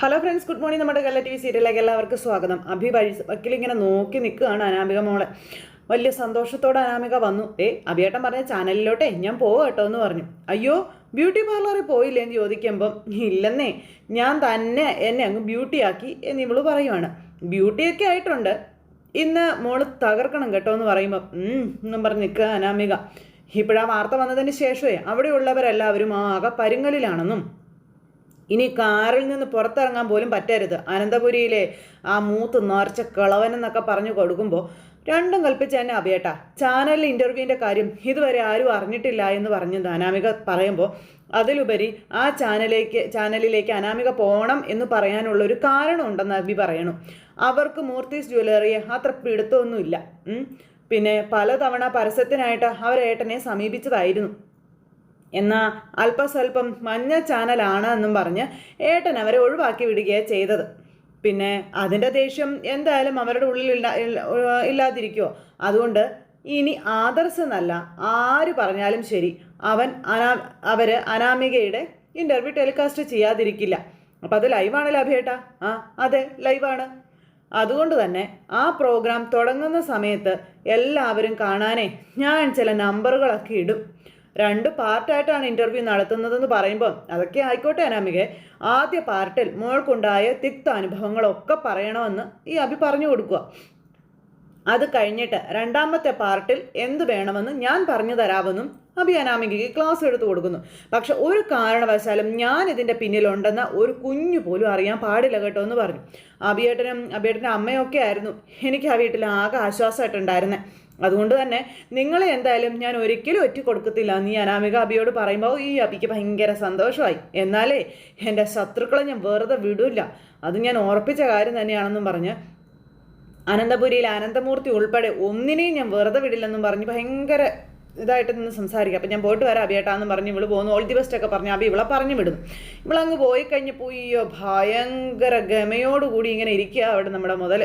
Hello friends good morning നമ്മുടെ കല്ല T V സീരിയലിലേക്ക് എല്ലാവർക്കും സ്വാഗതം. അഭി വഴി വക്കിലിങ്ങനെ നോക്കി നിൽക്കുകയാണ് അനാമിക മോളെ. വലിയ സന്തോഷത്തോടെ അനാമിക വന്നു. ഏ അഭിയേട്ടൻ പറഞ്ഞ ചാനലിലോട്ടെ ഞാൻ പോവാ കേട്ടോ എന്ന് പറഞ്ഞു. അയ്യോ ബ്യൂട്ടി പാർലറിൽ പോയില്ലേ എന്ന് ചോദിക്കുമ്പം ഇല്ലെന്നേ ഞാൻ തന്നെ എന്നെ അങ്ങ് ബ്യൂട്ടിയാക്കി എന്ന് ഇവൾ പറയുവാണ്. ബ്യൂട്ടിയൊക്കെ ആയിട്ടുണ്ട്. ഇന്ന് മോൾ തകർക്കണം കേട്ടോ എന്ന് പറയുമ്പോൾ എന്നും പറഞ്ഞ് നിൽക്കുക അനാമിക. ഇപ്പോഴാ വാർത്ത വന്നതിന് ശേഷമേ അവിടെയുള്ളവരെല്ലാവരും ആകെ പരുങ്ങലിലാണെന്നും ഇനി കാറിൽ നിന്ന് പുറത്തിറങ്ങാൻ പോലും പറ്റരുത്. അനന്തപുരിയിലെ ആ മൂത്ത് നിറച്ച കിളവനെന്നൊക്കെ പറഞ്ഞു കൊടുക്കുമ്പോൾ രണ്ടും കൽപ്പിച്ച് തന്നെ അഭിയേട്ടാ ചാനലിൽ ഇന്റർവ്യൂവിന്റെ കാര്യം ഇതുവരെ ആരും അറിഞ്ഞിട്ടില്ല എന്ന് പറഞ്ഞ് അനാമിക പറയുമ്പോൾ അതിലുപരി ആ ചാനലിലേക്ക് ചാനലിലേക്ക് അനാമിക പോകണം എന്ന് പറയാനുള്ള ഒരു കാരണം ഉണ്ടെന്ന് അഭി പറയണു. അവർക്ക് മൂർത്തീസ് ജ്വല്ലറിയെ അത്ര പിടുത്തമൊന്നുമില്ല. പിന്നെ പലതവണ പരസ്യത്തിനായിട്ട് അവരേട്ടനെ സമീപിച്ചതായിരുന്നു. എന്നാൽ അല്പസ്വല്പം മഞ്ഞ ചാനലാണ് എന്നും പറഞ്ഞ് ഏട്ടൻ അവരെ ഒഴിവാക്കി വിടുകയാണ് ചെയ്തത്. പിന്നെ അതിന്റെ ദേഷ്യം എന്തായാലും അവരുടെ ഉള്ളിൽ ഇല്ല ഇല്ല- ഇല്ലാതിരിക്കുമോ അതുകൊണ്ട് ഇനി ആദർശ് എന്നല്ല ആര് പറഞ്ഞാലും ശരി അവൻ അനാ അവർ അനാമികയുടെ ഇന്റർവ്യൂ ടെലികാസ്റ്റ് ചെയ്യാതിരിക്കില്ല. അപ്പോൾ അത് ലൈവാണ് ലഭ്യേട്ട? ആ അതെ ലൈവാണ്. അതുകൊണ്ട് തന്നെ ആ പ്രോഗ്രാം തുടങ്ങുന്ന സമയത്ത് എല്ലാവരും കാണാനേ ഞാൻ ചില നമ്പറുകളൊക്കെ ഇടും. രണ്ട് പാർട്ടായിട്ടാണ് ഇന്റർവ്യൂ നടത്തുന്നതെന്ന് പറയുമ്പോൾ അതൊക്കെ ആയിക്കോട്ടെ അനാമികെ. ആദ്യ പാർട്ടിൽ മോൾക്കുണ്ടായ തിക്ത അനുഭവങ്ങളൊക്കെ പറയണമെന്ന് ഈ അഭി പറഞ്ഞു കൊടുക്കുക. അത് കഴിഞ്ഞിട്ട് രണ്ടാമത്തെ പാർട്ടിൽ എന്ത് വേണമെന്ന് ഞാൻ പറഞ്ഞു തരാമെന്നും അഭി അനാമികയ്ക്ക് ക്ലാസ് എടുത്തു കൊടുക്കുന്നു. പക്ഷെ ഒരു കാരണവശാലും ഞാൻ ഇതിന്റെ പിന്നിലുണ്ടെന്ന ഒരു കുഞ്ഞു പോലും അറിയാൻ പാടില്ല കേട്ടോ എന്ന് പറഞ്ഞു. അഭിയേട്ടനും അഭിയേട്ടന്റെ അമ്മയൊക്കെ ആയിരുന്നു. എനിക്ക് ആ വീട്ടിൽ ആകെ ആശ്വാസമായിട്ടുണ്ടായിരുന്നേ. അതുകൊണ്ട് തന്നെ നിങ്ങളെ എന്തായാലും ഞാൻ ഒരിക്കലും ഒറ്റ കൊടുക്കത്തില്ല നീ അനാമിക അബിയോട് പറയുമ്പോൾ ഈ അബിക്ക് ഭയങ്കര സന്തോഷമായി. എന്നാലേ എന്റെ ശത്രുക്കളെ ഞാൻ വെറുതെ വിടില്ല. അത് ഞാൻ ഓർപ്പിച്ച കാര്യം തന്നെയാണെന്നും പറഞ്ഞ് അനന്തപുരിയിൽ അനന്തമൂർത്തി ഉൾപ്പെടെ ഒന്നിനെയും ഞാൻ വെറുതെ വിടില്ലെന്നും പറഞ്ഞ് ഭയങ്കര ഇതായിട്ട് നിന്ന് സംസാരിക്കുക അപ്പം ഞാൻ പോയിട്ട് വരാം അബിയേട്ടാന്ന് പറഞ്ഞ് ഇവൾ പോകുന്നു. ഓൾ ദി ബെസ്റ്റ് ഒക്കെ പറഞ്ഞ് അബി ഇവളെ പറഞ്ഞു വിടും. ഇവളങ്ങ് പോയി കഴിഞ്ഞപ്പോൾ അയ്യോ ഭയങ്കര ഗമയോടുകൂടി ഇങ്ങനെ ഇരിക്കുക അവിടെ നമ്മുടെ മുതൽ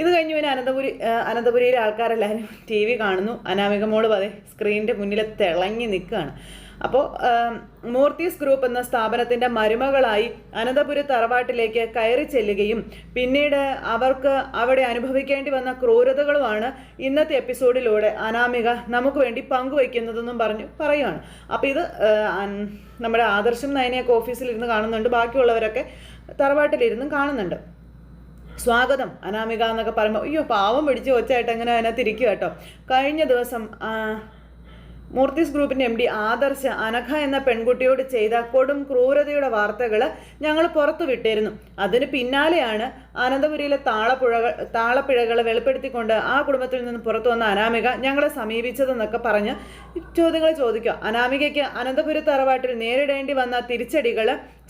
ഇത് കഴിഞ്ഞ് പിന്നെ അനന്തപുരി അനന്തപുരിയിലെ ആൾക്കാരെല്ലാവരും ടി വി കാണുന്നു. അനാമിക മോൾ പതേ സ്ക്രീനിന്റെ മുന്നിൽ തിളങ്ങി നിൽക്കുകയാണ്. അപ്പോൾ മൂർത്തീസ് ഗ്രൂപ്പ് എന്ന സ്ഥാപനത്തിന്റെ മരുമകളായി അനന്തപുരി തറവാട്ടിലേക്ക് കയറി ചെല്ലുകയും പിന്നീട് അവർക്ക് അവിടെ അനുഭവിക്കേണ്ടി വന്ന ക്രൂരതകളുമാണ് ഇന്നത്തെ എപ്പിസോഡിലൂടെ അനാമിക നമുക്ക് വേണ്ടി പങ്കുവയ്ക്കുന്നതെന്നും പറഞ്ഞു പറയുകയാണ്. അപ്പോൾ ഇത് നമ്മുടെ ആദർശം നയനയൊക്കെ ഓഫീസിലിരുന്ന് കാണുന്നുണ്ട്. ബാക്കിയുള്ളവരൊക്കെ തറവാട്ടിലിരുന്നും കാണുന്നുണ്ട്. സ്വാഗതം അനാമിക എന്നൊക്കെ പറയുമ്പോൾ അയ്യോ പാവം പിടിച്ച് വെച്ചായിട്ട് അങ്ങനെ അതിനകത്ത് ഇരിക്കുക കേട്ടോ കഴിഞ്ഞ ദിവസം മൂർത്തീസ് ഗ്രൂപ്പിന്റെ എം ഡി ആദർശ അനഘ എന്ന പെൺകുട്ടിയോട് ചെയ്ത കൊടും ക്രൂരതയുടെ വാർത്തകൾ ഞങ്ങൾ പുറത്തു വിട്ടിരുന്നു. അതിന് പിന്നാലെയാണ് അനന്തപുരിയിലെ താളപ്പുഴകൾ താളപ്പിഴകൾ വെളിപ്പെടുത്തിക്കൊണ്ട് ആ കുടുംബത്തിൽ നിന്ന് പുറത്തു വന്ന അനാമിക ഞങ്ങളെ സമീപിച്ചതെന്നൊക്കെ പറഞ്ഞ് ചോദ്യങ്ങൾ ചോദിക്കുക. അനാമികയ്ക്ക് അനന്തപുരി തറവാട്ടിൽ നേരിടേണ്ടി വന്ന തിരിച്ചടികൾ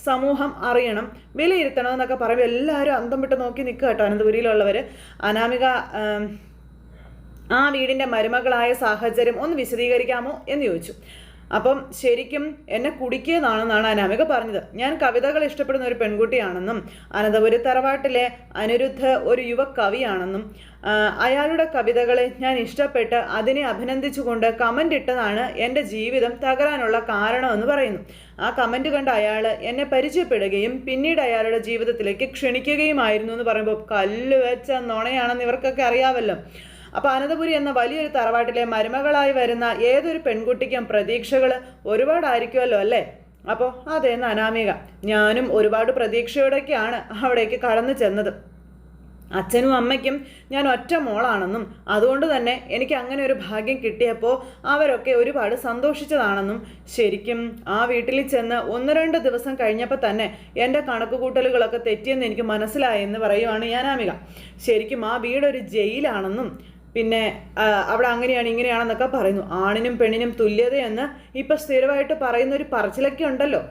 സമൂഹം അറിയണം വിലയിരുത്തണം എന്നൊക്കെ പറയുമ്പോൾ എല്ലാവരും അന്തം വിട്ട് നോക്കി നിൽക്കുക കേട്ടോ അനന്തപുരിയിലുള്ളവർ അനാമിക ആം, വീടിന്റെ മരുമകളായ സാഹചര്യം ഒന്ന് വിശദീകരിക്കാമോ എന്ന് ചോദിച്ചു. അപ്പം ശരിക്കും എന്നെ കുടിക്കിയതാണെന്നാണ് അനാമിക പറഞ്ഞത്. ഞാൻ കവിതകൾ ഇഷ്ടപ്പെടുന്ന ഒരു പെൺകുട്ടിയാണെന്നും അനന്തപുരി തറവാട്ടിലെ അനിരുദ്ധ ഒരു യുവ കവിയാണെന്നും അയാളുടെ കവിതകളെ ഞാൻ ഇഷ്ടപ്പെട്ട് അതിനെ അഭിനന്ദിച്ചുകൊണ്ട് കമന്റ് ഇട്ടതാണ് എന്റെ ജീവിതം തകരാനുള്ള കാരണമെന്ന് പറയുന്നു. ആ കമന്റ് കണ്ട അയാൾ എന്നെ പരിചയപ്പെടുകയും പിന്നീട് അയാളുടെ ജീവിതത്തിലേക്ക് ക്ഷണിക്കുകയുമായിരുന്നു എന്ന് പറയുമ്പോൾ കല്ല് വെച്ച നുണയാണെന്ന് ഇവർക്കൊക്കെ അറിയാമല്ലോ അപ്പോൾ അനന്തപുരി എന്ന വലിയൊരു തറവാട്ടിലെ മരുമകളായി വരുന്ന ഏതൊരു പെൺകുട്ടിക്കും പ്രതീക്ഷകൾ ഒരുപാടായിരിക്കുമല്ലോ അല്ലേ? അപ്പോൾ അതേന്ന് അനാമിക ഞാനും ഒരുപാട് പ്രതീക്ഷയോടെയൊക്കെയാണ് അവിടേക്ക് കടന്നു ചെന്നത്. അച്ഛനും അമ്മയ്ക്കും ഞാൻ ഒറ്റ മോളാണെന്നും അതുകൊണ്ട് തന്നെ എനിക്ക് അങ്ങനെ ഒരു ഭാഗ്യം കിട്ടിയപ്പോൾ അവരൊക്കെ ഒരുപാട് സന്തോഷിച്ചതാണെന്നും ശരിക്കും ആ വീട്ടിൽ ചെന്ന് ഒന്ന് രണ്ട് ദിവസം കഴിഞ്ഞപ്പോൾ തന്നെ എന്റെ കണക്കുകൂട്ടലുകളൊക്കെ തെറ്റിയെന്ന് എനിക്ക് മനസ്സിലായെന്ന് പറയുവാണ് ഞാനാമിക ശരിക്കും ആ വീടൊരു ജയിലാണെന്നും പിന്നെ അവിടെ അങ്ങനെയാണ് ഇങ്ങനെയാണെന്നൊക്കെ പറയുന്നു. ആണിനും പെണ്ണിനും തുല്യതയെന്ന് ഇപ്പം സ്ഥിരമായിട്ട് പറയുന്ന ഒരു പറച്ചിലൊക്കെ ഉണ്ടല്ലോ.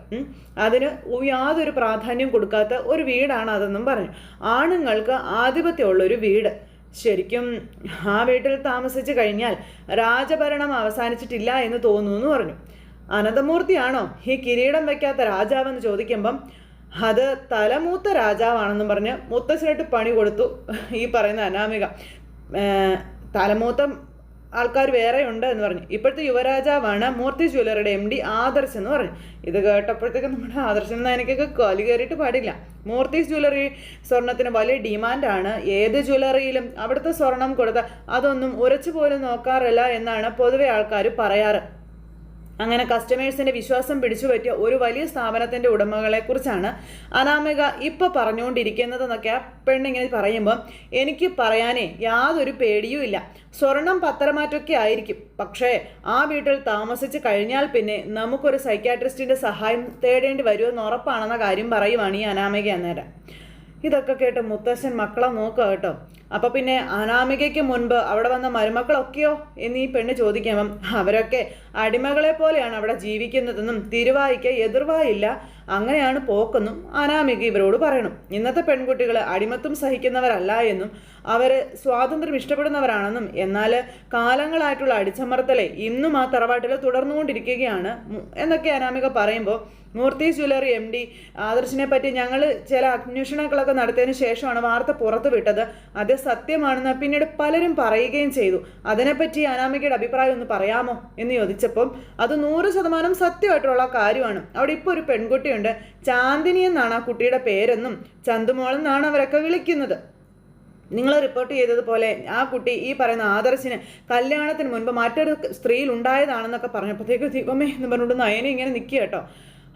അതിന് യാതൊരു പ്രാധാന്യം കൊടുക്കാത്ത ഒരു വീടാണ് അതെന്നും പറഞ്ഞു. ആണുങ്ങൾക്ക് ആധിപത്യമുള്ള ഒരു വീട്. ശരിക്കും ആ വീട്ടിൽ താമസിച്ച് കഴിഞ്ഞാൽ രാജഭരണം അവസാനിച്ചിട്ടില്ല എന്ന് തോന്നുന്നു എന്ന് പറഞ്ഞു. അനന്തമൂർത്തിയാണോ ഈ കിരീടം വയ്ക്കാത്ത രാജാവെന്ന് ചോദിക്കുമ്പം അത് തലമൂത്ത രാജാവാണെന്നും പറഞ്ഞ് മുത്തശ്ശനായിട്ട് പണി കൊടുത്തു ഈ പറയുന്ന അനാമിക. തലമൂത്ത ആൾക്കാർ വേറെ ഉണ്ട് എന്ന് പറഞ്ഞു. ഇപ്പോഴത്തെ യുവരാജാവാണ് മൂർത്തി ജ്വല്ലറിയുടെ എം ഡി ആദർശ് എന്ന് പറഞ്ഞു. ഇത് കേട്ടപ്പോഴത്തേക്ക് നമ്മുടെ ആദർശൻ എനിക്കൊക്കെ കൊലി കയറിയിട്ട് പാടില്ല. മൂർത്തി ജ്വല്ലറി സ്വർണത്തിന് വലിയ ഡിമാൻഡാണ് ഏത് ജ്വല്ലറിയിലും അവിടുത്തെ സ്വർണം കൊടുത്ത അതൊന്നും ഉരച്ചു പോലും നോക്കാറില്ല എന്നാണ് പൊതുവെ ആൾക്കാർ പറയാറ്. അങ്ങനെ കസ്റ്റമേഴ്സിന്റെ വിശ്വാസം പിടിച്ചുപറ്റിയ ഒരു വലിയ സ്ഥാപനത്തിന്റെ ഉടമകളെ കുറിച്ചാണ് അനാമിക ഇപ്പൊ പറഞ്ഞുകൊണ്ടിരിക്കുന്നതെന്നൊക്കെ ആ പെണ്ണിങ്ങനെ പറയുമ്പോൾ എനിക്ക് പറയാനേ യാതൊരു പേടിയും ഇല്ല. സ്വർണം പത്രമാറ്റൊക്കെ ആയിരിക്കും. പക്ഷേ ആ വീട്ടിൽ താമസിച്ച് കഴിഞ്ഞാൽ പിന്നെ നമുക്കൊരു സൈക്യാട്രിസ്റ്റിന്റെ സഹായം തേടേണ്ടി വരുമെന്ന് ഉറപ്പാണെന്ന കാര്യം പറയുവാണ് ഈ അനാമിക അന്നേരം. ഇതൊക്കെ കേട്ട് മുത്തശ്ശൻ മക്കളെ നോക്കുക കേട്ടോ. അപ്പൊ പിന്നെ അനാമികയ്ക്ക് മുൻപ് അവിടെ വന്ന മരുമക്കളൊക്കെയോ എന്ന് ഈ പെണ്ണ് ചോദിക്കുമ്പം അവരൊക്കെ അടിമകളെ പോലെയാണ് അവിടെ ജീവിക്കുന്നതെന്നും തിരുവായിക്ക് എതിർവായില്ല അങ്ങനെയാണ് പോക്കെന്നും അനാമിക ഇവരോട് പറയണം. ഇന്നത്തെ പെൺകുട്ടികൾ അടിമത്വം സഹിക്കുന്നവരല്ല എന്നും അവർ സ്വാതന്ത്ര്യം ഇഷ്ടപ്പെടുന്നവരാണെന്നും എന്നാൽ കാലങ്ങളായിട്ടുള്ള അടിച്ചമർത്തലെ ഇന്നും ആ തറവാട്ടിൽ തുടർന്നുകൊണ്ടിരിക്കുകയാണ് എന്നൊക്കെ അനാമിക പറയുമ്പോൾ മൂർത്തി ജ്വല്ലറി എം ഡി ആദർശിനെ പറ്റി ഞങ്ങൾ ചില അന്വേഷണങ്ങളൊക്കെ നടത്തിയതിന് ശേഷമാണ് വാർത്ത പുറത്തു വിട്ടത് അത് സത്യമാണെന്ന് പിന്നീട് പലരും പറയുകയും ചെയ്തു. അതിനെപ്പറ്റി അനാമികയുടെ അഭിപ്രായം ഒന്ന് പറയാമോ എന്ന് ചോദിച്ചപ്പം അത് നൂറ് ശതമാനം സത്യമായിട്ടുള്ള കാര്യമാണ്. അവിടെ ഇപ്പോൾ ഒരു പെൺകുട്ടിയുണ്ട്. ചാന്ദിനി എന്നാണ് ആ കുട്ടിയുടെ പേരെന്നും ചന്തുമോൾ എന്നാണ് അവരൊക്കെ വിളിക്കുന്നത്. നിങ്ങൾ റിപ്പോർട്ട് ചെയ്തതുപോലെ ആ കുട്ടി ഈ പറയുന്ന ആദർശിന് കല്യാണത്തിന് മുൻപ് മറ്റൊരു സ്ത്രീയിൽ ഉണ്ടായതാണെന്നൊക്കെ പറഞ്ഞപ്പോഴത്തേക്ക് ദീപമേ എന്ന് പറഞ്ഞുകൊണ്ട് നയനെ ഇങ്ങനെ നിൽക്കുക കേട്ടോ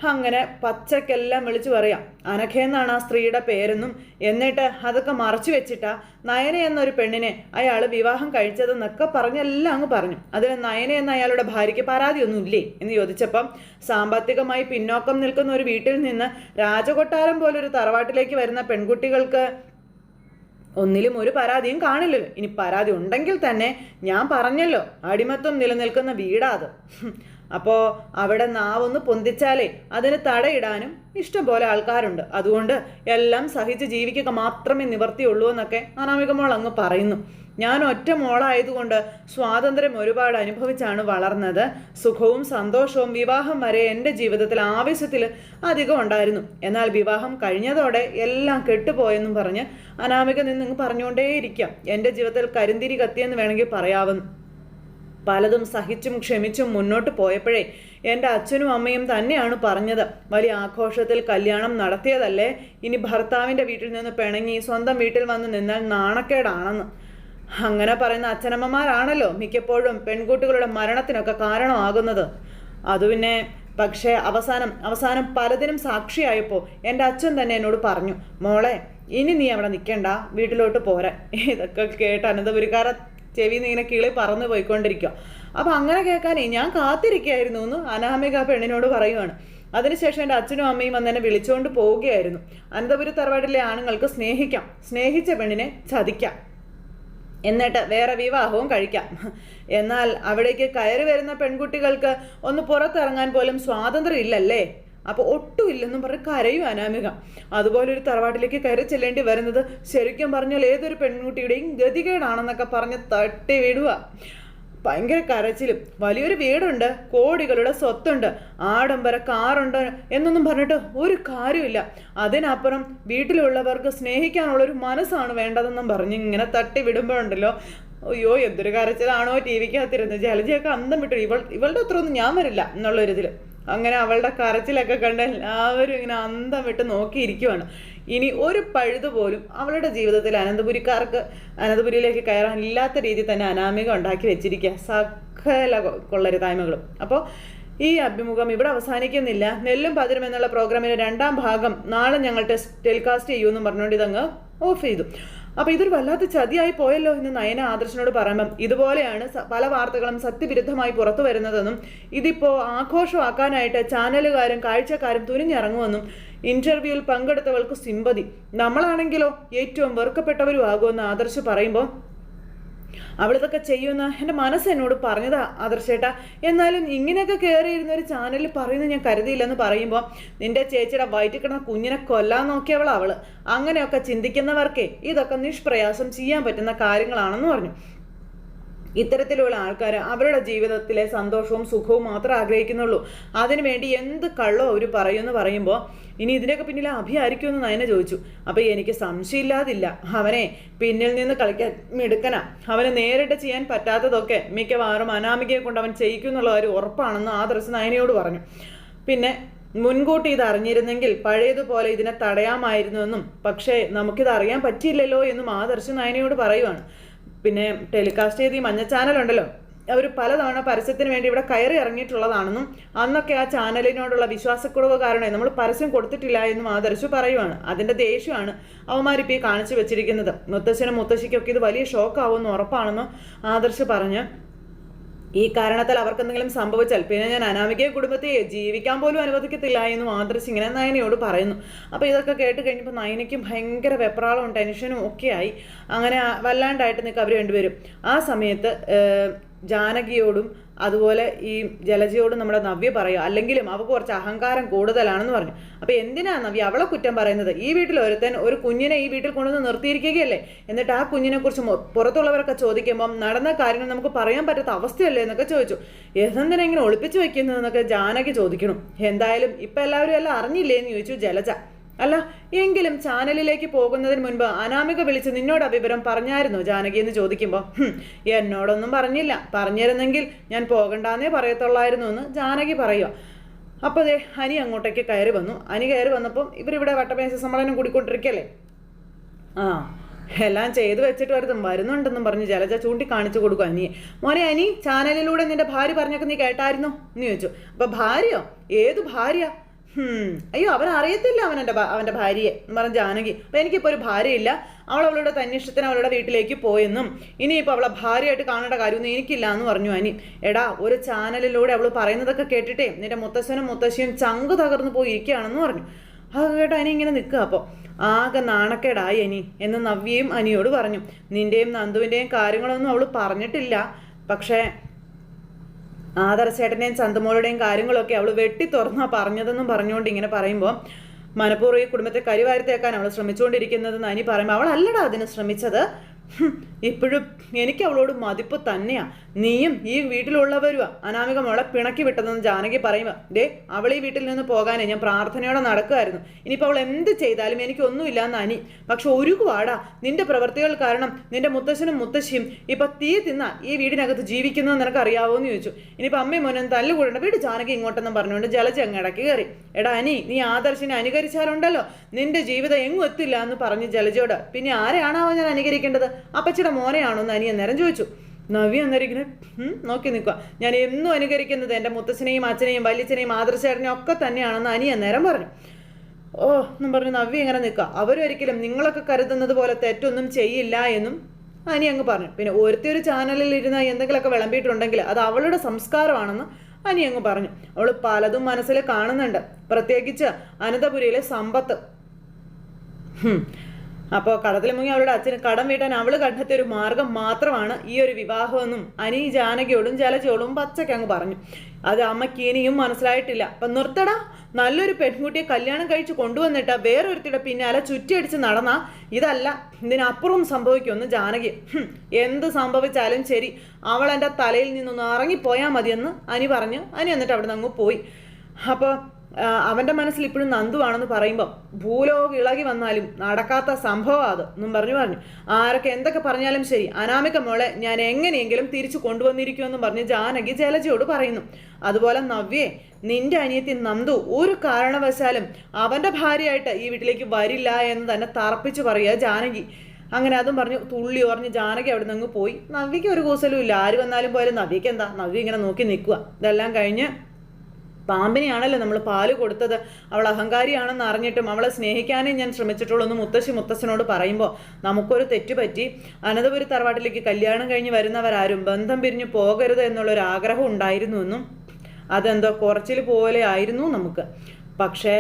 അങ്ങനെ പച്ചക്കെല്ലാം വിളിച്ചു പറയാം. അനഖയെന്നാണ് ആ സ്ത്രീയുടെ പേരെന്നും എന്നിട്ട് അതൊക്കെ മറച്ചു വെച്ചിട്ടാ നയന എന്നൊരു പെണ്ണിനെ അയാൾ വിവാഹം കഴിച്ചതെന്നൊക്കെ പറഞ്ഞെല്ലാം അങ്ങ് പറഞ്ഞു. അതിൽ നയന എന്ന അയാളുടെ ഭാര്യയ്ക്ക് പരാതിയൊന്നുമില്ലേ എന്ന് ചോദിച്ചപ്പം സാമ്പത്തികമായി പിന്നോക്കം നിൽക്കുന്ന ഒരു വീട്ടിൽ നിന്ന് രാജകൊട്ടാരം പോലൊരു തറവാട്ടിലേക്ക് വരുന്ന പെൺകുട്ടികൾക്ക് ഒന്നിലും ഒരു പരാതിയും കാണില്ലല്ലോ ഇനി പരാതി ഉണ്ടെങ്കിൽ തന്നെ ഞാൻ പറഞ്ഞല്ലോ. അടിമത്വം നിലനിൽക്കുന്ന വീടാ അത്. അപ്പോൾ അവിടെ നാവൊന്ന് പൊന്തിച്ചാലേ അതിന് തടയിടാനും ഇഷ്ടം പോലെ ആൾക്കാരുണ്ട്. അതുകൊണ്ട് എല്ലാം സഹിച്ച് ജീവിക്കുക മാത്രമേ നിവർത്തിയുള്ളൂ എന്നൊക്കെ അനാമിക മോൾ അങ്ങ് പറയുന്നു. ഞാൻ ഒറ്റ മോളായതുകൊണ്ട് സ്വാതന്ത്ര്യം ഒരുപാട് അനുഭവിച്ചാണ് വളർന്നത്. സുഖവും സന്തോഷവും വിവാഹം വരെ എന്റെ ജീവിതത്തിൽ ആവശ്യത്തിൽ അധികം ഉണ്ടായിരുന്നു. എന്നാൽ വിവാഹം കഴിഞ്ഞതോടെ എല്ലാം കെട്ടുപോയെന്നും പറഞ്ഞ് അനാമിക നിന്ന് പറഞ്ഞുകൊണ്ടേയിരിക്കാം. എന്റെ ജീവിതത്തിൽ കരിന്തിരി കത്തിയെന്ന് വേണമെങ്കിൽ പറയാവുന്നു. പലതും സഹിച്ചും ക്ഷമിച്ചും മുന്നോട്ട് പോയപ്പോഴേ എന്റെ അച്ഛനും അമ്മയും തന്നെയാണ് പറഞ്ഞത്. വലിയ ആഘോഷത്തിൽ കല്യാണം നടത്തിയതല്ലേ? ഇനി ഭർത്താവിന്റെ വീട്ടിൽ നിന്ന് പിണങ്ങി സ്വന്തം വീട്ടിൽ വന്ന് നിന്നാൽ നാണക്കേടാണെന്ന്. അങ്ങനെ പറയുന്ന അച്ഛനമ്മമാരാണല്ലോ മിക്കപ്പോഴും പെൺകുട്ടികളുടെ മരണത്തിനൊക്കെ കാരണമാകുന്നത്. അത് പിന്നെ പക്ഷേ അവസാനം അവസാനം പലതിനും സാക്ഷിയായപ്പോൾ എന്റെ അച്ഛൻ തന്നെ എന്നോട് പറഞ്ഞു മോളെ ഇനി നീ അവിടെ നിൽക്കണ്ട വീട്ടിലോട്ട് പോരാ ഇതൊക്കെ കേട്ട് അനന്തപുരിക്കാര ചെവി ഇങ്ങനെ കിളി പറന്നു പോയിക്കൊണ്ടിരിക്കുക അപ്പം അങ്ങനെ കേൾക്കാനേ ഞാൻ കാത്തിരിക്കുകയായിരുന്നു എന്ന് അനാമിക പെണ്ണിനോട് പറയുവാണ്. അതിനുശേഷം എന്റെ അച്ഛനും അമ്മയും വന്ന് എന്നെ വിളിച്ചുകൊണ്ട് പോവുകയായിരുന്നു. അനന്തപുരി തറവാടിലെ ആണുങ്ങൾക്ക് സ്നേഹിക്കാം. സ്നേഹിച്ച പെണ്ണിനെ ചതിക്കാം. എന്നിട്ട് വേറെ വിവാഹവും കഴിക്കാം. എന്നാൽ അവിടേക്ക് കയറി വരുന്ന പെൺകുട്ടികൾക്ക് ഒന്ന് പുറത്തിറങ്ങാൻ പോലും സ്വാതന്ത്ര്യം ഇല്ലല്ലേ? അപ്പോൾ ഒട്ടും ഇല്ലെന്നും പറഞ്ഞ് കരയും അനാമിക. അതുപോലെ ഒരു തറവാട്ടിലേക്ക് കയറി ചെല്ലേണ്ടി വരുന്നത് ശരിക്കും പറഞ്ഞാൽ ഏതൊരു പെൺകുട്ടിയുടെയും ഗതികേടാണെന്നൊക്കെ പറഞ്ഞ് തട്ടി വിടുക ഭയങ്കര കരച്ചിലും. വലിയൊരു വീടുണ്ട് കോടികളുടെ സ്വത്തുണ്ട് ആഡംബര കാറുണ്ട് എന്നൊന്നും പറഞ്ഞിട്ട് ഒരു കാര്യമില്ല അതിനപ്പുറം വീട്ടിലുള്ളവർക്ക് സ്നേഹിക്കാനുള്ളൊരു മനസ്സാണ് വേണ്ടതെന്നും പറഞ്ഞ് ഇങ്ങനെ തട്ടി വിടുമ്പോഴുണ്ടല്ലോ. അയ്യോ എന്തൊരു കരച്ചിലാണോ ടി വിക്കകത്തിരുന്ന് ജലജയൊക്കെ അന്തം വിട്ടു. ഇവൾ ഇവളുടെ അത്ര ഒന്നും ഞാൻ വരില്ല എന്നുള്ളൊരിതിൽ അങ്ങനെ അവളുടെ കരച്ചിലൊക്കെ കണ്ട് എല്ലാവരും ഇങ്ങനെ അന്തം വിട്ട് നോക്കിയിരിക്കുവാണ്. ഇനി ഒരു പഴുത് പോലും അവളുടെ ജീവിതത്തിൽ അനന്തപുരിക്കാർക്ക് അനന്തപുരിയിലേക്ക് കയറാൻ ഇല്ലാത്ത രീതിയിൽ തന്നെ അനാമിക ഉണ്ടാക്കി വെച്ചിരിക്കുക. സകല കൊള്ളരുതായ്മകളും. അപ്പോൾ ഈ അഭിമുഖം ഇവിടെ അവസാനിക്കുന്നില്ല. നെല്ലും പതിരും എന്നുള്ള പ്രോഗ്രാമിന്റെ രണ്ടാം ഭാഗം നാളെ ഞങ്ങൾ ടെസ്റ്റ് ടെലികാസ്റ്റ് ചെയ്യുമെന്നും പറഞ്ഞുകൊണ്ട് ഇതങ്ങ് ഓഫ് ചെയ്തു. അപ്പോൾ ഇതൊരു വല്ലാത്ത ചതിയായി പോയല്ലോ എന്ന് നയന ആദർശനോട് പറയുമ്പം. ഇതുപോലെയാണ് പല വാർത്തകളും സത്യവിരുദ്ധമായി പുറത്തു വരുന്നതെന്നും ഇതിപ്പോ ആഘോഷമാക്കാനായിട്ട് ചാനലുകാരും കാഴ്ചക്കാരും തുനിഞ്ഞിറങ്ങുമെന്നും ഇന്റർവ്യൂവിൽ പങ്കെടുത്തവൾക്ക് സിമ്പതി. നമ്മളാണെങ്കിലോ ഏറ്റവും വെറുക്കപ്പെട്ടവരും ആകുമെന്ന് ആദർശ് പറയുമ്പോൾ അവളിതൊക്കെ ചെയ്യുമെന്ന് എന്റെ മനസ്സ് എന്നോട് പറഞ്ഞതാ ആദർശേട്ടാ. എന്നാലും ഇങ്ങനെയൊക്കെ കയറിയിരുന്ന ഒരു ചാനലിൽ പറയുന്നത് ഞാൻ കരുതിയില്ലെന്ന് പറയുമ്പോൾ നിന്റെ ചേച്ചിയുടെ വയറ്റിൽ കിടന്ന കുഞ്ഞിനെ കൊല്ലാൻ നോക്കിയവൾ അവൾ അങ്ങനെയൊക്കെ ചിന്തിക്കുന്നവർക്കേ ഇതൊക്കെ നിഷ്പ്രയാസം ചെയ്യാൻ പറ്റുന്ന കാര്യങ്ങളാണെന്ന് പറഞ്ഞു. ഇത്തരത്തിലുള്ള ആൾക്കാർ അവരുടെ ജീവിതത്തിലെ സന്തോഷവും സുഖവും മാത്രം ആഗ്രഹിക്കുന്നുള്ളൂ. അതിനുവേണ്ടി എന്ത് കള്ളോ അവർ പറയുമെന്ന് പറയുമ്പോൾ ഇനി ഇതിനൊക്കെ പിന്നിൽ അഭിയായിരിക്കുമെന്ന് നയന ചോദിച്ചു. അപ്പോൾ എനിക്ക് സംശയമില്ലാതില്ല. അവനെ പിന്നിൽ നിന്ന് കളിക്കാൻ മിടുക്കനാ. അവന് നേരിട്ട് ചെയ്യാൻ പറ്റാത്തതൊക്കെ മിക്കവാറും അനാമികയെ കൊണ്ട് അവൻ ചെയ്യിക്കും എന്നുള്ള കാര്യം ഉറപ്പാണെന്ന് ആദർശ് നയനയോട് പറഞ്ഞു. പിന്നെ മുൻകൂട്ടി ഇത് അറിഞ്ഞിരുന്നെങ്കിൽ പഴയതുപോലെ ഇതിനെ തടയാമായിരുന്നുവെന്നും പക്ഷേ നമുക്കിത് അറിയാൻ പറ്റിയില്ലല്ലോ എന്നും ആദർശ് നയനയോട് പറയുവാണ്. പിന്നെ ടെലികാസ്റ്റ് ചെയ്ത് ഈ മഞ്ഞ ചാനലുണ്ടല്ലോ അവർ പലതവണ പരസ്യത്തിന് വേണ്ടി ഇവിടെ കയറി ഇറങ്ങിയിട്ടുള്ളതാണെന്നും അന്നൊക്കെ ആ ചാനലിനോടുള്ള വിശ്വാസക്കുറവ് കാരണമേ നമ്മൾ പരസ്യം കൊടുത്തിട്ടില്ല എന്നും ആദർശു പറയുവാണ്. അതിന്റെ ദേഷ്യമാണ് അവന്മാരിപ്പോൾ ഈ കാണിച്ചു വെച്ചിരിക്കുന്നത്. മുത്തശ്ശനും മുത്തശ്ശിക്കൊക്കെ ഇത് വലിയ ഷോക്കാവുമെന്ന് ഉറപ്പാണെന്നും ആദർശ് പറഞ്ഞ് ഈ കാരണത്താൽ അവർക്ക് എന്തെങ്കിലും സംഭവിച്ചാൽ പിന്നെ ഞാൻ അനാമികയെ കുടുംബത്തെ ജീവിക്കാൻ പോലും അനുവദിക്കത്തില്ല എന്നും ആദർശ് ഇങ്ങനെ നയനയോട് പറയുന്നു. അപ്പോൾ ഇതൊക്കെ കേട്ട് കഴിഞ്ഞപ്പോൾ നയനയ്ക്കും ഭയങ്കര വെപ്രാളവും ടെൻഷനും ഒക്കെ ആയി. അങ്ങനെ വല്ലാണ്ടായിട്ട് നിൽക്കുക അവർ രണ്ടുപേരും. ആ സമയത്ത് ജാനകിയോടും അതുപോലെ ഈ ജലജയോട് നമ്മുടെ നവ്യ പറയുക അല്ലെങ്കിലും അവൾക്ക് കുറച്ച് അഹങ്കാരം കൂടുതലാണെന്ന് പറഞ്ഞു. അപ്പോൾ എന്തിനാ നവ്യ അവളെ കുറ്റം പറയുന്നത്? ഈ വീട്ടിൽ ഒരുത്തൻ ഒരു കുഞ്ഞിനെ ഈ വീട്ടിൽ കൊണ്ടുവന്ന് നിർത്തിയിരിക്കുകയല്ലേ? എന്നിട്ട് ആ കുഞ്ഞിനെക്കുറിച്ച് പുറത്തുള്ളവരൊക്കെ ചോദിക്കുമ്പം നടന്ന കാര്യങ്ങൾ നമുക്ക് പറയാൻ പറ്റാത്ത അവസ്ഥയല്ലേ എന്നൊക്കെ ചോദിച്ചു. എന്തിനാ ഇങ്ങനെ ഒളിപ്പിച്ചു വെക്കുന്നതെന്നൊക്കെ ജാനകി ചോദിക്കണം. എന്തായാലും ഇപ്പം എല്ലാവരും എല്ലാം അറിഞ്ഞില്ലേ? എന്ന് ചോദിച്ചു ജലജ. അല്ല എങ്കിലും ചാനലിലേക്ക് പോകുന്നതിന് മുൻപ് അനാമിക വിളിച്ച് നിന്നോട് ആ വിവരം പറഞ്ഞായിരുന്നു ജാനകി എന്ന് ചോദിക്കുമ്പോൾ എന്നോടൊന്നും പറഞ്ഞില്ല. പറഞ്ഞിരുന്നെങ്കിൽ ഞാൻ പോകണ്ടാന്നേ പറയത്തുള്ളായിരുന്നു എന്ന് ജാനകി പറയുക അപ്പോൾ അതെ അനി അങ്ങോട്ടേക്ക് കയറി വന്നു. അനി കയറി വന്നപ്പം ഇവരിവിടെ വട്ടമേശ സമ്മേളനം കൂടിക്കൊണ്ടിരിക്കല്ലേ? ആ എല്ലാം ചെയ്തു വെച്ചിട്ട് വരുത്തും വരുന്നുണ്ടെന്നും പറഞ്ഞ് ജലജ ചൂണ്ടിക്കാണിച്ചു കൊടുക്കും അനിയെ മോനെ അനി ചാനലിലൂടെ നിന്റെ ഭാര്യ പറഞ്ഞൊക്കെ നീ കേട്ടായിരുന്നോ? എന്ന് ചോദിച്ചു. അപ്പോൾ ഭാര്യയോ? ഏത് ഭാര്യ? അയ്യോ അവൻ അറിയത്തില്ല അവൻ എന്റെ അവന്റെ ഭാര്യയെ എന്ന് പറഞ്ഞ ജാനകി. അപ്പം എനിക്കിപ്പോൾ ഒരു ഭാര്യയില്ല. അവൾ അവളുടെ തന്നിഷ്ടത്തിന് അവളുടെ വീട്ടിലേക്ക് പോയെന്നും ഇനിയിപ്പോൾ അവളെ ഭാര്യയായിട്ട് കാണേണ്ട കാര്യമൊന്നും എനിക്കില്ല എന്ന് പറഞ്ഞു അനി. എടാ ഒരു ചാനലിലൂടെ അവൾ പറയുന്നതൊക്കെ കേട്ടിട്ടേ നിന്റെ മുത്തശ്ശനും മുത്തശ്ശിയും ചങ്ക് തകർന്നു പോയി ഇരിക്കുകയാണെന്ന് പറഞ്ഞു. അത് കേട്ടോ അനി ഇങ്ങനെ നിൽക്കുക അപ്പോൾ ആകെ നാണക്കേടായി അനി എന്ന് നവ്യയും അനിയോട് പറഞ്ഞു. നിന്റെയും നന്ദുവിന്റെയും കാര്യങ്ങളൊന്നും അവൾ പറഞ്ഞിട്ടില്ല. പക്ഷേ ആദർശേട്ടന്റെയും ചന്തമോളുടെയും കാര്യങ്ങളൊക്കെ അവൾ വെട്ടി തുറന്നാ പറഞ്ഞതെന്നും പറഞ്ഞുകൊണ്ട് ഇങ്ങനെ പറയുമ്പോൾ മനഃപൂർവം ഈ കുടുംബത്തെ കരിവാരത്തേക്കാൻ അവൾ ശ്രമിച്ചുകൊണ്ടിരിക്കുന്നതെന്ന് അനി പറയുമ്പോൾ അവൾ അല്ലടാ അതിന് ശ്രമിച്ചത്. ഇപ്പോഴും എനിക്ക് അവളോട് മതിപ്പ് തന്നെയാ. നീയും ഈ വീട്ടിലുള്ളവരുവാ അനാമിക മോളെ പിണക്കി വിട്ടതെന്ന് ജാനകി പറയുക ദേ അവൾ ഈ വീട്ടിൽ നിന്ന് പോകാനേ ഞാൻ പ്രാർത്ഥനയോടെ നടക്കുമായിരുന്നു ഇനിയിപ്പോൾ അവൾ എന്ത് ചെയ്താലും എനിക്കൊന്നുമില്ല എന്ന് അനി. പക്ഷെ ഒരു വാടാ നിന്റെ പ്രവൃത്തികൾ കാരണം നിന്റെ മുത്തശ്ശനും മുത്തശ്ശിയും ഇപ്പൊ തീ തിന്ന ഈ വീടിനകത്ത് ജീവിക്കുന്നത് നിനക്ക് അറിയാവോ എന്ന് ചോദിച്ചു. ഇനിയിപ്പോൾ അമ്മയും മോനും തല്ലുകൂടണ്ട. വീട് ജാനകി ഇങ്ങോട്ടെന്നും പറഞ്ഞുകൊണ്ട് ജലജ അങ്ങ് ഇടയ്ക്ക് കയറി. എടാ അനി നീ ആദർശിനെ അനുകരിച്ചാലുണ്ടല്ലോ. നിന്റെ ജീവിതം എങ്ങും എത്തില്ല എന്ന് പറഞ്ഞു ജലജയോട് പിന്നെ ആരെയാണാവോ ഞാൻ അനുകരിക്കേണ്ടത്? അപ്പച്ചിയുടെ മോനെയാണോ എന്ന് അനിയൻ നേരം ചോദിച്ചു. നവി അന്നേരം നോക്കി നിൽക്കുക. ഞാൻ എന്നും അനുകരിക്കുന്നത് എന്റെ മുത്തച്ഛനെയും അച്ഛനെയും വല്യച്ഛനെയും ആദർശേട്ടനെയും ഒക്കെ തന്നെയാണെന്ന് അനി അന്നേരം പറഞ്ഞു. ഓ എന്നും പറഞ്ഞു നവ്യ ഇങ്ങനെ നിൽക്കുക. അവരൊരിക്കലും നിങ്ങളൊക്കെ കരുതുന്നത് പോലെ തെറ്റൊന്നും ചെയ്യില്ല എന്നും അനി അങ്ങ് പറഞ്ഞു. പിന്നെ ഒരുത്തി ഒരു ചാനലിൽ ഇരുന്ന് എന്തെങ്കിലുമൊക്കെ വിളമ്പിയിട്ടുണ്ടെങ്കിൽ അത് അവളുടെ സംസ്കാരമാണെന്ന് അനി അങ്ങ് പറഞ്ഞു. അവൾ പലതും മനസ്സിൽ കാണുന്നുണ്ട്. പ്രത്യേകിച്ച് അനന്തപുരിയിലെ സമ്പത്ത്. അപ്പോൾ കടത്തിൽ മുങ്ങി അവളുടെ അച്ഛന് കടം വീട്ടാൻ അവൾ കണ്ടെത്തിയ ഒരു മാർഗം മാത്രമാണ് ഈ ഒരു വിവാഹമെന്നും അനി ജാനകിയോടും ജലജോടും പച്ചയ്ക്ക് അങ്ങ് പറഞ്ഞു. അത് അമ്മയ്ക്ക് ഇനിയും മനസ്സിലായിട്ടില്ല. അപ്പം നിർത്തടാ. നല്ലൊരു പെൺകുട്ടിയെ കല്യാണം കഴിച്ച് കൊണ്ടുവന്നിട്ട് വേറൊരുത്തിയുടെ പിന്നാലെ ചുറ്റിയടിച്ച് നടന്ന ഇതല്ല. ഇതിനപ്പുറവും സംഭവിക്കുമെന്ന് ജാനകി. എന്ത് സംഭവിച്ചാലും ശരി. അവൾ എന്റെ തലയിൽ നിന്നൊന്ന് ഇറങ്ങിപ്പോയാൽ മതിയെന്ന് അനി പറഞ്ഞു. അനി എന്നിട്ട് അവിടെ നിന്ന് അങ്ങ് പോയി. അപ്പോൾ അവന്റെ മനസ്സിൽ ഇപ്പോഴും നന്ദുവാണെന്ന് പറയുമ്പോൾ ഭൂലോകം ഇളകി വന്നാലും നടക്കാത്ത സംഭവം അത് എന്നും പറഞ്ഞു പറഞ്ഞു. ആരൊക്കെ എന്തൊക്കെ പറഞ്ഞാലും ശരി. അനാമിക മോളെ ഞാൻ എങ്ങനെയെങ്കിലും തിരിച്ചു കൊണ്ടുവന്നിരിക്കുമെന്നും പറഞ്ഞ് ജാനകി ജലജയോട് പറയുന്നു. അതുപോലെ നവ്യേ നിന്റെ അനിയത്തി നന്ദു ഒരു കാരണവശാലും അവന്റെ ഭാര്യയായിട്ട് ഈ വീട്ടിലേക്ക് വരില്ല എന്ന് തന്നെ തറപ്പിച്ചു പറയുക ജാനകി. അങ്ങനെ അതും പറഞ്ഞു തുള്ളി ഓർഞ്ഞ് ജാനകി അവിടെ നിന്ന് പോയി. നവ്യയ്ക്ക് ഒരു കൂസലും ഇല്ല. ആര് വന്നാലും പോയാലും നവ്യയ്ക്ക് എന്താ? നവ്യ ഇങ്ങനെ നോക്കി നിൽക്കുക. ഇതെല്ലാം കഴിഞ്ഞ് പാമ്പിനെയാണല്ലോ നമ്മൾ പാൽ കൊടുത്തത്. അവൾ അഹങ്കാരിയാണെന്ന് അറിഞ്ഞിട്ടും അവളെ സ്നേഹിക്കാനേ ഞാൻ ശ്രമിച്ചിട്ടുള്ളൂ എന്ന് മുത്തശ്ശി മുത്തശ്ശനോട് പറയുമ്പോൾ നമുക്കൊരു തെറ്റുപറ്റി അനന്തപുരി തറവാട്ടിലേക്ക് കല്യാണം കഴിഞ്ഞ് വരുന്നവരാരും ബന്ധം പിരിഞ്ഞു പോകരുത് എന്നുള്ളൊരു ആഗ്രഹം ഉണ്ടായിരുന്നുവെന്നും അതെന്തോ കുറച്ചിൽ പോലെ ആയിരുന്നു നമുക്ക്. പക്ഷേ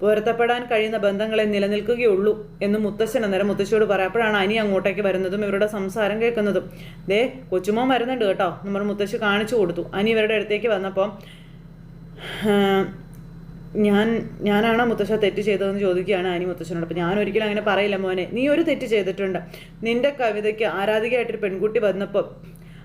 പൊരുത്തപ്പെടാൻ കഴിയുന്ന ബന്ധങ്ങളെ നിലനിൽക്കുകയുള്ളൂ എന്ന് മുത്തശ്ശൻ അന്നേരം മുത്തശ്ശിയോട് പറയാം. അപ്പോഴാണ് അനി അങ്ങോട്ടേക്ക് വരുന്നതും ഇവരുടെ സംസാരം കേൾക്കുന്നതും. ദേ കൊച്ചുമോൻ വരുന്നുണ്ട് കേട്ടോ നമ്മൾ മുത്തശ്ശി കാണിച്ചു കൊടുത്തു. അനി ഇവരുടെ അടുത്തേക്ക് വന്നപ്പോൾ ഞാൻ ഞാനാണോ മുത്തശ്ശ തെറ്റ് ചെയ്തതെന്ന് ചോദിക്കുകയാണ് ആനി മുത്തശ്ശനോട്. അപ്പം ഞാൻ ഒരിക്കലും അങ്ങനെ പറയില്ല മോനെ. നീ ഒരു തെറ്റ് ചെയ്തിട്ടുണ്ട്. നിന്റെ കവിതയ്ക്ക് ആരാധികയായിട്ടൊരു പെൺകുട്ടി വന്നപ്പോൾ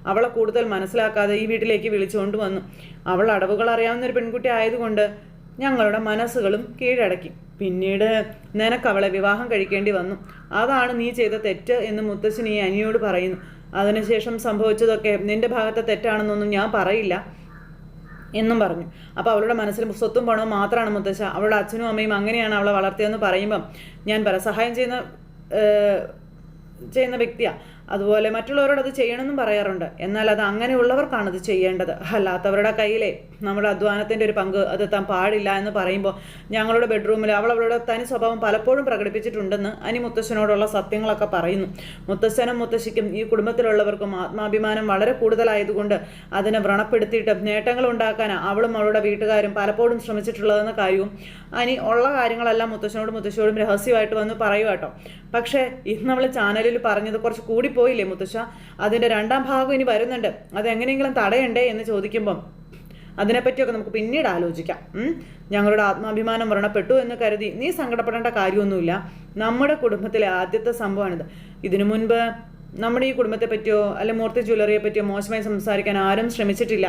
അവളെ കൂടുതൽ മനസ്സിലാക്കാതെ ഈ വീട്ടിലേക്ക് വിളിച്ചുകൊണ്ട് വന്നു. അവൾ അടവുകൾ അറിയാവുന്ന ഒരു പെൺകുട്ടി ആയതുകൊണ്ട് ഞങ്ങളുടെ മനസ്സുകളും കീഴടക്കി. പിന്നീട് നിനക്ക് അവളെ വിവാഹം കഴിക്കേണ്ടി വന്നു. അതാണ് നീ ചെയ്ത തെറ്റ് എന്ന് മുത്തശ്ശൻ ഈ അനിയോട് പറയുന്നു. അതിനുശേഷം സംഭവിച്ചതൊക്കെ നിന്റെ ഭാഗത്തെ തെറ്റാണെന്നൊന്നും ഞാൻ പറയില്ല. എന്നും പറഞ്ഞു. അപ്പോൾ അവളുടെ മനസ്സിൽ സ്വത്തും പണവും മാത്രമാണ് മുത്തശ്ശ. അവളുടെ അച്ഛനും അമ്മയും അങ്ങനെയാണ് അവളെ വളർത്തിയതെന്ന് പറയുമ്പം ഞാൻ പറ സഹായം ചെയ്യുന്ന ചെയ്യുന്ന വ്യക്തിയാണ് അതുപോലെ മറ്റുള്ളവരോട് അത് ചെയ്യണമെന്നും പറയാറുണ്ട്. എന്നാൽ അത് അങ്ങനെയുള്ളവർക്കാണ് അത് ചെയ്യേണ്ടത്. അല്ലാത്തവരുടെ കയ്യിലെ നമ്മുടെ അധ്വാനത്തിന്റെ ഒരു പങ്ക് അത് എത്താൻ പാടില്ല എന്ന് പറയുമ്പോൾ ഞങ്ങളുടെ ബെഡ്റൂമിൽ അവൾ അവളുടെ തനി സ്വഭാവം പലപ്പോഴും പ്രകടിപ്പിച്ചിട്ടുണ്ടെന്ന് അനി മുത്തശ്ശനോടുള്ള സത്യങ്ങളൊക്കെ പറയുന്നു. മുത്തശ്ശനും മുത്തശ്ശിക്കും ഈ കുടുംബത്തിലുള്ളവർക്കും ആത്മാഭിമാനം വളരെ കൂടുതലായതുകൊണ്ട് അതിനെ വ്രണപ്പെടുത്തിയിട്ട് നേട്ടങ്ങൾ ഉണ്ടാക്കാൻ അവളും അവളുടെ വീട്ടുകാരും പലപ്പോഴും ശ്രമിച്ചിട്ടുള്ളതെന്ന കാര്യവും അനി ഉള്ള കാര്യങ്ങളെല്ലാം മുത്തശ്ശനോടും മുത്തശ്ശിയോടും രഹസ്യമായിട്ട് വന്ന് പറയുക കേട്ടോ പക്ഷേ ഇന്ന് നമ്മൾ ചാനലിൽ പറഞ്ഞത് കുറച്ച് കൂടിപ്പോയില്ലേ മുത്തശ്ശ? അതിന്റെ രണ്ടാം ഭാഗം ഇനി വരുന്നുണ്ട്. അത് എങ്ങനെയെങ്കിലും തടയണ്ടേ എന്ന് ചോദിക്കുമ്പം അതിനെപ്പറ്റിയൊക്കെ നമുക്ക് പിന്നീട് ആലോചിക്കാം. ഞങ്ങളുടെ ആത്മാഭിമാനം വ്രണപ്പെട്ടു എന്ന് കരുതി നീ സങ്കടപ്പെടേണ്ട കാര്യമൊന്നുമില്ല. നമ്മുടെ കുടുംബത്തിലെ ആദ്യത്തെ സംഭവമാണിത്. ഇതിനു മുൻപ് നമ്മുടെ ഈ കുടുംബത്തെ പറ്റിയോ അല്ലെ മൂർത്തി ജ്വല്ലറിയെ പറ്റിയോ മോശമായി സംസാരിക്കാൻ ആരും ശ്രമിച്ചിട്ടില്ല.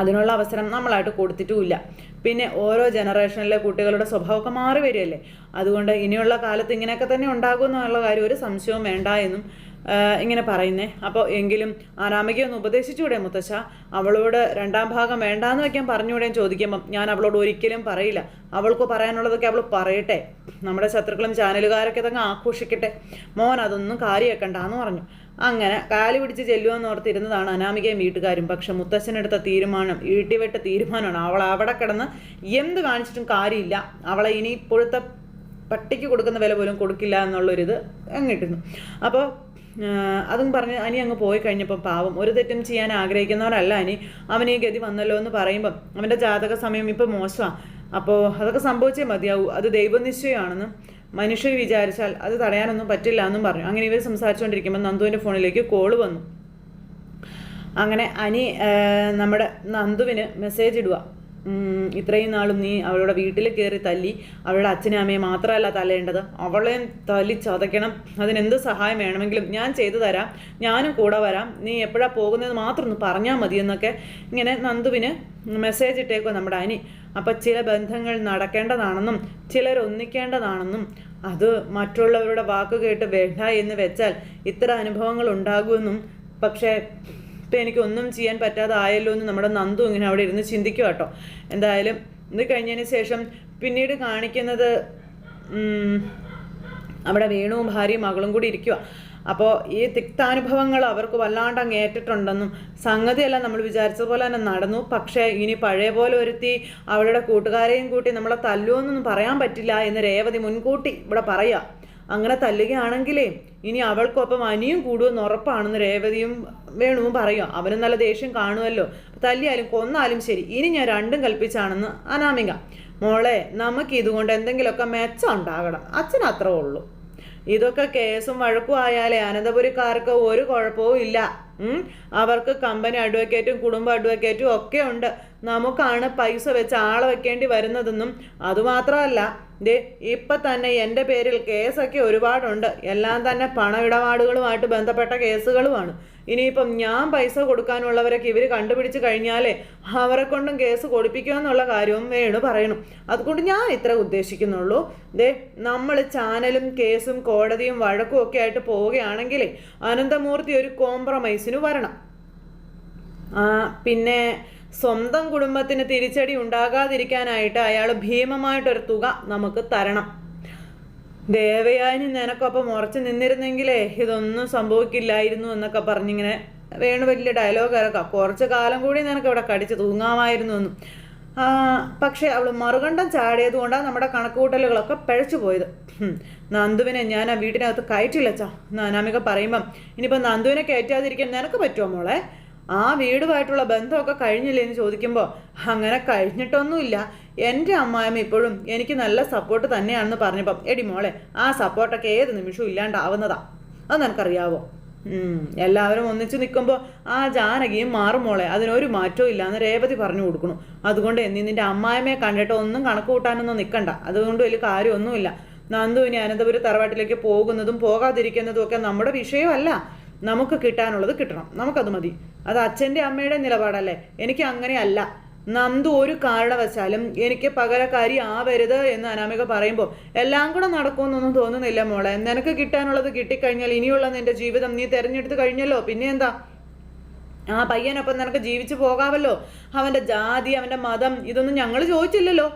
അതിനുള്ള അവസരം നമ്മളായിട്ട് കൊടുത്തിട്ടുമില്ല. പിന്നെ ഓരോ ജനറേഷനിലെ കുട്ടികളുടെ സ്വഭാവമൊക്കെ മാറി വരികയല്ലേ? അതുകൊണ്ട് ഇനിയുള്ള കാലത്ത് ഇങ്ങനെയൊക്കെ തന്നെ ഉണ്ടാകും എന്നുള്ള കാര്യം ഒരു സംശയവും വേണ്ട എന്നും ഇങ്ങനെ പറയുന്നേ. അപ്പോൾ എങ്കിലും ആരാമയ്ക്ക് ഒന്ന് ഉപദേശിച്ചുകൂടെ മുത്തശ്ശ? അവളോട് രണ്ടാം ഭാഗം വേണ്ടാന്ന് വയ്ക്കാൻ പറഞ്ഞുകൂടെ ചോദിക്കുമ്പം ഞാൻ അവളോട് ഒരിക്കലും പറയില്ല. അവൾക്ക് പറയാനുള്ളതൊക്കെ അവൾ പറയട്ടെ. നമ്മുടെ ശത്രുക്കളും ചാനലുകാരൊക്കെ തന്നെ ആഘോഷിക്കട്ടെ. മോൻ അതൊന്നും കാര്യമാക്കണ്ടെന്ന് പറഞ്ഞു. അങ്ങനെ കാൽ പിടിച്ച് ചെല്ലുമെന്ന് ഓർത്തിരുന്നതാണ് അനാമികയും വീട്ടുകാരും. പക്ഷെ മുത്തശ്ശനെടുത്ത തീരുമാനം ഈട്ടിവെട്ട തീരുമാനമാണ്. അവൾ അവിടെ കിടന്ന് എന്ത് കാണിച്ചിട്ടും കാര്യമില്ല. അവളെ ഇനി ഇപ്പോഴത്തെ പട്ടിക്ക് കൊടുക്കുന്ന വില പോലും കൊടുക്കില്ല എന്നുള്ളൊരിത് അങ്ങിട്ടിരുന്നു. അപ്പോൾ അതും പറഞ്ഞ് അനി അങ്ങ് പോയി കഴിഞ്ഞപ്പം പാവം ഒരു തെറ്റും ചെയ്യാൻ ആഗ്രഹിക്കുന്നവരല്ല അനി. അവന് ഈ ഗതി വന്നല്ലോ എന്ന് പറയുമ്പം അവന്റെ ജാതക സമയം ഇപ്പോൾ മോശമാണ്. അപ്പോൾ അതൊക്കെ സംഭവിച്ചേ മതിയാവൂ. അത് ദൈവനിശ്ചയമാണെന്നും മനുഷ്യർ വിചാരിച്ചാൽ അത് തടയാനൊന്നും പറ്റില്ല എന്നും പറഞ്ഞു. അങ്ങനെ ഇവർ സംസാരിച്ചുകൊണ്ടിരിക്കുമ്പോൾ നന്ദുവിന്റെ ഫോണിലേക്ക് കോൾ വന്നു. അങ്ങനെ അനി നമ്മുടെ നന്ദുവിന് മെസ്സേജ് ഇടുക ഇത്രയും നാളും നീ അവളുടെ വീട്ടിൽ കയറി തല്ലി അവളുടെ അച്ഛനും അമ്മയും മാത്രമല്ല തല്ലേണ്ടത്. അവളെയും തല്ലി ചതയ്ക്കണം. അതിനെന്ത് സഹായം വേണമെങ്കിലും ഞാൻ ചെയ്തു തരാം. ഞാനും കൂടെ വരാം. നീ എപ്പോഴാണ് പോകുന്നത് മാത്രം ഒന്ന് പറഞ്ഞാൽ മതി എന്നൊക്കെ ഇങ്ങനെ നന്ദുവിന് മെസ്സേജ് ഇട്ടേക്കോ നമ്മുടെ അനി. അപ്പം ചില ബന്ധങ്ങൾ നടക്കേണ്ടതാണെന്നും ചിലർ ഒന്നിക്കേണ്ടതാണെന്നും അത് മറ്റുള്ളവരുടെ വാക്ക് കേട്ട് വേണ്ട എന്ന് വെച്ചാൽ ഇത്ര അനുഭവങ്ങൾ ഉണ്ടാകുമെന്നും പക്ഷേ ഇപ്പം എനിക്കൊന്നും ചെയ്യാൻ പറ്റാതെ ആയല്ലോ എന്ന് നമ്മുടെ നന്ദു ഇങ്ങനെ അവിടെ ഇരുന്ന് ചിന്തിക്കുക കേട്ടോ. എന്തായാലും ഇത് കഴിഞ്ഞതിന് ശേഷം പിന്നീട് കാണിക്കുന്നത് അവിടെ വേണുവും ഭാര്യയും മകളും കൂടി ഇരിക്കുക അപ്പോൾ ഈ തിക്താനുഭവങ്ങൾ അവർക്ക് വല്ലാണ്ട് അങ്ങ് ഏറ്റിട്ടുണ്ടെന്നും സംഗതിയെല്ലാം നമ്മൾ വിചാരിച്ചതുപോലെ തന്നെ നടന്നു. പക്ഷേ ഇനി പഴയ പോലെ ഒരുത്തി അവളുടെ കൂട്ടുകാരെയും കൂട്ടി നമ്മളെ തല്ലുമെന്നൊന്നും പറയാൻ പറ്റില്ല എന്ന് രേവതി മുൻകൂട്ടി ഇവിടെ പറയുക അങ്ങനെ തല്ലുകയാണെങ്കിലേ ഇനി അവൾക്കൊപ്പം അനിയും കൂടുമെന്ന് ഉറപ്പാണെന്ന് രേവതിയും വേണുവും പറയുക. അവനും നല്ല ദേഷ്യം കാണുമല്ലോ തല്ലിയാലും കൊന്നാലും ശരി. ഇനി ഞാൻ രണ്ടും കൽപ്പിച്ചാണെന്ന് അനാമിക. മോളെ നമുക്ക് ഇതുകൊണ്ട് എന്തെങ്കിലുമൊക്കെ മെച്ചം ഉണ്ടാകണം. അച്ഛൻ അത്രേ ഉള്ളൂ. ഇതൊക്കെ കേസും വഴക്കും ആയാലേ അനന്തപുരിക്കാർക്ക് ഒരു കുഴപ്പവും ഇല്ല. അവർക്ക് കമ്പനി അഡ്വക്കേറ്റും കുടുംബ അഡ്വക്കേറ്റും ഒക്കെ ഉണ്ട്. നമുക്കാണ് പൈസ വെച്ച് ആളെ വെക്കേണ്ടി വരുന്നതെന്നും അതുമാത്രമല്ല ഇപ്പം തന്നെ എന്റെ പേരിൽ കേസൊക്കെ ഒരുപാടുണ്ട്. എല്ലാം തന്നെ പണമിടപാടുകളുമായിട്ട് ബന്ധപ്പെട്ട കേസുകളുമാണ്. ഇനിയിപ്പം ഞാൻ പൈസ കൊടുക്കാനുള്ളവരൊക്കെ ഇവർ കണ്ടുപിടിച്ച് കഴിഞ്ഞാലേ അവരെ കൊണ്ടും കേസ് കൊടുപ്പിക്കുമെന്നുള്ള കാര്യവും വേണു പറയണം. അതുകൊണ്ട് ഞാൻ ഇത്ര ഉദ്ദേശിക്കുന്നുള്ളൂ. ദേ നമ്മൾ ചാനലും കേസും കോടതിയും വഴക്കും ഒക്കെ ആയിട്ട് പോവുകയാണെങ്കിലേ അനന്തമൂർത്തി ഒരു കോംപ്രമൈസിന് വരണം. പിന്നെ സ്വന്തം കുടുംബത്തിന് തിരിച്ചടി ഉണ്ടാകാതിരിക്കാനായിട്ട് അയാൾ ഭീമമായിട്ടൊരു തുക നമുക്ക് തരണം. ദേവയാനി നിനക്കൊപ്പം ഉറച്ചു നിന്നിരുന്നെങ്കിലേ ഇതൊന്നും സംഭവിക്കില്ലായിരുന്നു എന്നൊക്കെ പറഞ്ഞിങ്ങനെ വേണു വലിയ ഡയലോഗ് ഇറക്കാം. കുറച്ച് കാലം കൂടി നിനക്ക് ഇവിടെ കടിച്ച് തൂങ്ങാമായിരുന്നു എന്നും. പക്ഷേ അവൾ മറുകണ്ഠം ചാടിയത് കൊണ്ടാണ് നമ്മുടെ കണക്കുകൂട്ടലുകളൊക്കെ പഴച്ചു പോയത്. നന്ദുവിനെ ഞാൻ ആ വീട്ടിനകത്ത് കയറ്റില്ലച്ചാ നാനാമിക പറയുമ്പം ഇനിയിപ്പോൾ നന്ദുവിനെ കയറ്റാതിരിക്കാൻ നിനക്ക് പറ്റുമോ മോളെ? ആ വീടുമായിട്ടുള്ള ബന്ധമൊക്കെ കഴിഞ്ഞില്ലേ? എന്ന് ചോദിക്കുമ്പോൾ അങ്ങനെ കഴിഞ്ഞിട്ടൊന്നുമില്ല. എന്റെ അമ്മായമ്മ ഇപ്പോഴും എനിക്ക് നല്ല സപ്പോർട്ട് തന്നെയാണെന്ന് പറഞ്ഞപ്പം എടി മോളെ ആ സപ്പോർട്ടൊക്കെ ഏത് നിമിഷവും ഇല്ലാണ്ടാവുന്നതാ. അത് നിനക്കറിയാവോ? എല്ലാവരും ഒന്നിച്ച് നിൽക്കുമ്പോൾ ആ ജാനകിയും മാറും മോളെ അതിനൊരു മാറ്റവും ഇല്ലാന്ന് രേവതി പറഞ്ഞു കൊടുക്കണു അതുകൊണ്ട് നീ നിന്റെ അമ്മായമ്മയെ കണ്ടിട്ട് ഒന്നും കണക്ക് കൂട്ടാനൊന്നും നിൽക്കണ്ട അതുകൊണ്ട് വലിയ കാര്യമൊന്നുമില്ല. നന്ദു ഇനി അനന്തപുരം തറവാട്ടിലേക്ക് പോകുന്നതും പോകാതിരിക്കുന്നതും ഒക്കെ നമ്മുടെ വിഷയമല്ല. നമുക്ക് കിട്ടാനുള്ളത് കിട്ടണം. നമുക്കത് മതി. അത് അച്ഛന്റെ അമ്മയുടെ നിലപാടല്ലേ? എനിക്ക് അങ്ങനെയല്ല. നന്ദു ഒരു കാരണവശാലും എനിക്ക് പകരക്കാരി ആവരുത് എന്ന് അനാമിക പറയുമ്പോൾ എല്ലാം കൂടെ നടക്കുമെന്നൊന്നും തോന്നുന്നില്ല മോളെ. നിനക്ക് കിട്ടാനുള്ളത് കിട്ടിക്കഴിഞ്ഞാൽ ഇനിയുള്ള നിന്റെ ജീവിതം നീ തിരഞ്ഞെടുത്ത് കഴിഞ്ഞല്ലോ. പിന്നെ എന്താ? ആ പയ്യനൊപ്പം നിനക്ക് ജീവിച്ചു പോകാമല്ലോ. അവന്റെ ജാതി അവന്റെ മതം ഇതൊന്നും ഞങ്ങൾ ചോദിച്ചില്ലല്ലോ.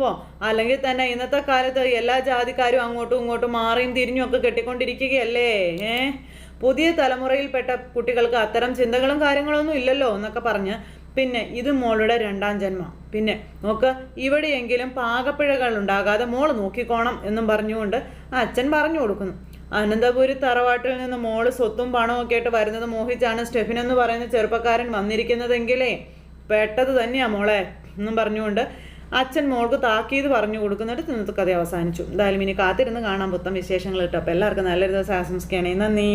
ഓ അല്ലെങ്കിൽ തന്നെ ഇന്നത്തെ കാലത്ത് എല്ലാ ജാതിക്കാരും അങ്ങോട്ടും ഇങ്ങോട്ടും മാറിയും തിരിഞ്ഞും ഒക്കെ കെട്ടിക്കൊണ്ടിരിക്കുകയല്ലേ? ഏ? പുതിയ തലമുറയിൽപ്പെട്ട കുട്ടികൾക്ക് അത്തരം ചിന്തകളും കാര്യങ്ങളൊന്നും ഇല്ലല്ലോ എന്നൊക്കെ പറഞ്ഞ് പിന്നെ ഇത് മോളുടെ രണ്ടാം ജന്മം. പിന്നെ നോക്ക് ഇവിടെയെങ്കിലും പാകപ്പിഴകൾ ഉണ്ടാകാതെ മോൾ നോക്കിക്കോണം എന്നും പറഞ്ഞുകൊണ്ട് അച്ഛൻ പറഞ്ഞു കൊടുക്കുന്നു. അനന്തപുരി തറവാട്ടിൽ നിന്ന് മോൾ സ്വത്തും പണവും ഒക്കെ ആയിട്ട് വരുന്നത് മോഹിച്ചാണ് സ്റ്റെഫിൻ എന്ന് പറയുന്ന ചെറുപ്പക്കാരൻ വന്നിരിക്കുന്നതെങ്കിലേ പെട്ടത് തന്നെയാ മോളെ എന്നും പറഞ്ഞുകൊണ്ട് അച്ഛൻ മോൾക്ക് താക്കീത് പറഞ്ഞു കൊടുക്കുന്നിട്ട് ഇന്നത്തെ കഥ അവസാനിച്ചു. എന്തായാലും ഇനി കാത്തിരുന്ന് കാണാൻ പുത്തം വിശേഷങ്ങൾ കിട്ടും അപ്പോൾ എല്ലാവർക്കും നല്ലൊരു ദിവസം ആശംസിക്കുകയാണെങ്കിൽ നന്ദി.